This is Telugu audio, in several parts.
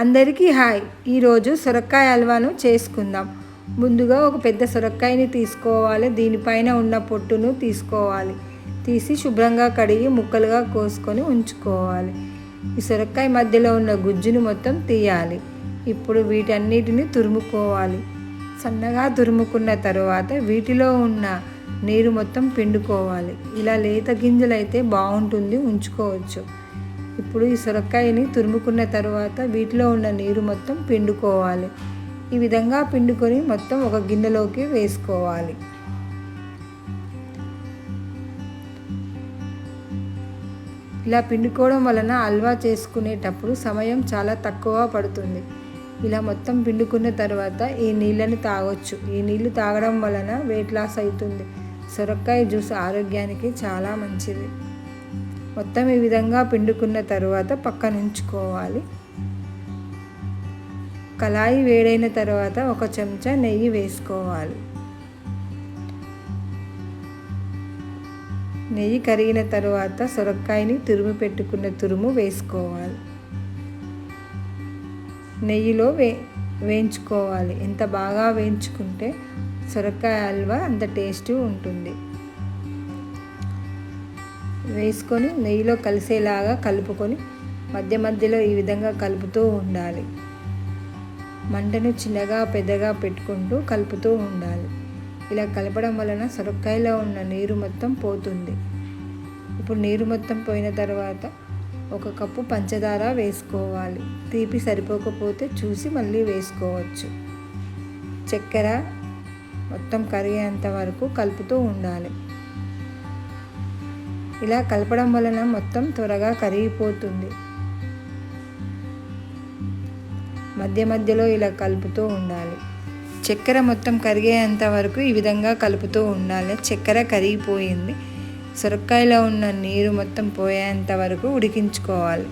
అందరికీ హాయ్. ఈరోజు సొరకాయ హల్వాను చేసుకుందాం. ముందుగా ఒక పెద్ద సొరకాయని తీసుకోవాలి. దీనిపైన ఉన్న పొట్టును తీసుకోవాలి. తీసి శుభ్రంగా కడిగి ముక్కలుగా కోసుకొని ఉంచుకోవాలి. ఈ సొరకాయ మధ్యలో ఉన్న గుజ్జును మొత్తం తీయాలి. ఇప్పుడు వీటన్నిటిని తురుముకోవాలి. సన్నగా తురుముకున్న తర్వాత వీటిలో ఉన్న నీరు మొత్తం పిండుకోవాలి. ఇలా లేత గింజలు అయితే బాగుంటుంది ఉంచుకోవచ్చు. ఇప్పుడు ఈ సొరకాయని తురుముకున్న తర్వాత వీటిలో ఉన్న నీరు మొత్తం పిండుకోవాలి. ఈ విధంగా పిండుకొని మొత్తం ఒక గిన్నెలోకి వేసుకోవాలి. ఇలా పిండుకోవడం వలన హల్వా చేసుకునేటప్పుడు సమయం చాలా తక్కువ పడుతుంది. ఇలా మొత్తం పిండుకున్న తర్వాత ఈ నీళ్ళని తాగొచ్చు. ఈ నీళ్ళు తాగడం వలన వెయిట్ లాస్ అవుతుంది. సొరకాయ జ్యూస్ ఆరోగ్యానికి చాలా మంచిది. మొత్తం ఈ విధంగా పిండుకున్న తర్వాత పక్కన ఉంచుకోవాలి. కళాయి వేడైన తర్వాత ఒక చెంచా నెయ్యి వేసుకోవాలి. నెయ్యి కరిగిన తర్వాత సొరకాయని తురుము పెట్టుకున్న తురుము వేసుకోవాలి. నెయ్యిలో వే వేయించుకోవాలి. ఎంత బాగా వేయించుకుంటే సొరకాయ హల్వా అంత టేస్ట్ ఉంటుంది. వేసుకొని నెయ్యిలో కలిసేలాగా కలుపుకొని మధ్య మధ్యలో ఈ విధంగా కలుపుతూ ఉండాలి. మంటను చిన్నగా పెద్దగా పెట్టుకుంటూ కలుపుతూ ఉండాలి. ఇలా కలపడం వలన సొరకాయలో ఉన్న నీరు మొత్తం పోతుంది. ఇప్పుడు నీరు మొత్తం పోయిన తర్వాత ఒక కప్పు పంచదార వేసుకోవాలి. తీపి సరిపోకపోతే చూసి మళ్ళీ వేసుకోవచ్చు. చక్కెర మొత్తం కరిగేంత వరకు కలుపుతూ ఉండాలి. ఇలా కలపడం వలన మొత్తం త్వరగా కరిగిపోతుంది. మధ్య మధ్యలో ఇలా కలుపుతూ ఉండాలి. చక్కెర మొత్తం కరిగేంత వరకు ఈ విధంగా కలుపుతూ ఉండాలి. చక్కెర కరిగిపోయింది. సొరకాయలో ఉన్న నీరు మొత్తం పోయేంత వరకు ఉడికించుకోవాలి.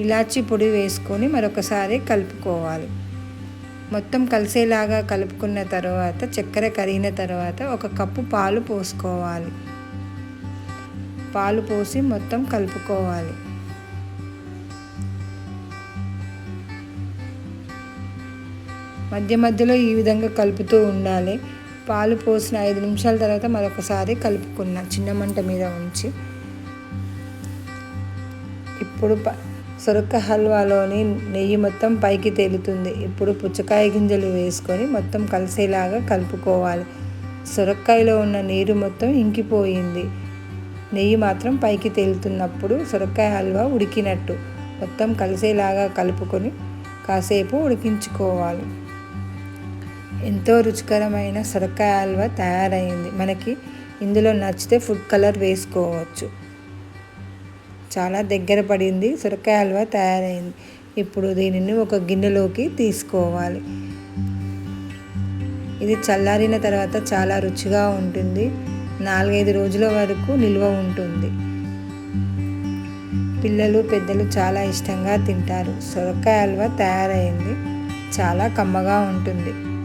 ఇలాచి పొడి వేసుకొని మరొకసారి కలుపుకోవాలి. మొత్తం కలిసేలాగా కలుపుకున్న తర్వాత చక్కెర కరిగిన తర్వాత ఒక కప్పు పాలు పోసుకోవాలి. పాలు పోసి మొత్తం కలుపుకోవాలి. మధ్య మధ్యలో ఈ విధంగా కలుపుతూ ఉండాలి. పాలు పోసిన ఐదు నిమిషాల తర్వాత మరొకసారి కలుపుకున్న చిన్న మంట మీద ఉంచి ఇప్పుడు ప సొరక హల్వాలోని నెయ్యి మొత్తం పైకి తేలుతుంది. ఇప్పుడు పుచ్చకాయ గింజలు వేసుకొని మొత్తం కలిసేలాగా కలుపుకోవాలి. సొరక్కాయలో ఉన్న నీరు మొత్తం ఇంకిపోయింది. నెయ్యి మాత్రం పైకి తేలుతున్నప్పుడు సొరకాయ హల్వా ఉడికినట్టు. మొత్తం కలిసేలాగా కలుపుకొని కాసేపు ఉడికించుకోవాలి. ఎంతో రుచికరమైన సొరకాయ హల్వా తయారైంది. మనకి ఇందులో నచ్చితే ఫుడ్ కలర్ వేసుకోవచ్చు. చాలా దగ్గర పడింది సొరకాయ హల్వా తయారైంది. ఇప్పుడు దీనిని ఒక గిన్నెలోకి తీసుకోవాలి. ఇది చల్లారిన తర్వాత చాలా రుచిగా ఉంటుంది. నాలుగైదు రోజుల వరకు నిల్వ ఉంటుంది. పిల్లలు పెద్దలు చాలా ఇష్టంగా తింటారు. సొరకాయ హల్వా తయారైంది. చాలా కమ్మగా ఉంటుంది.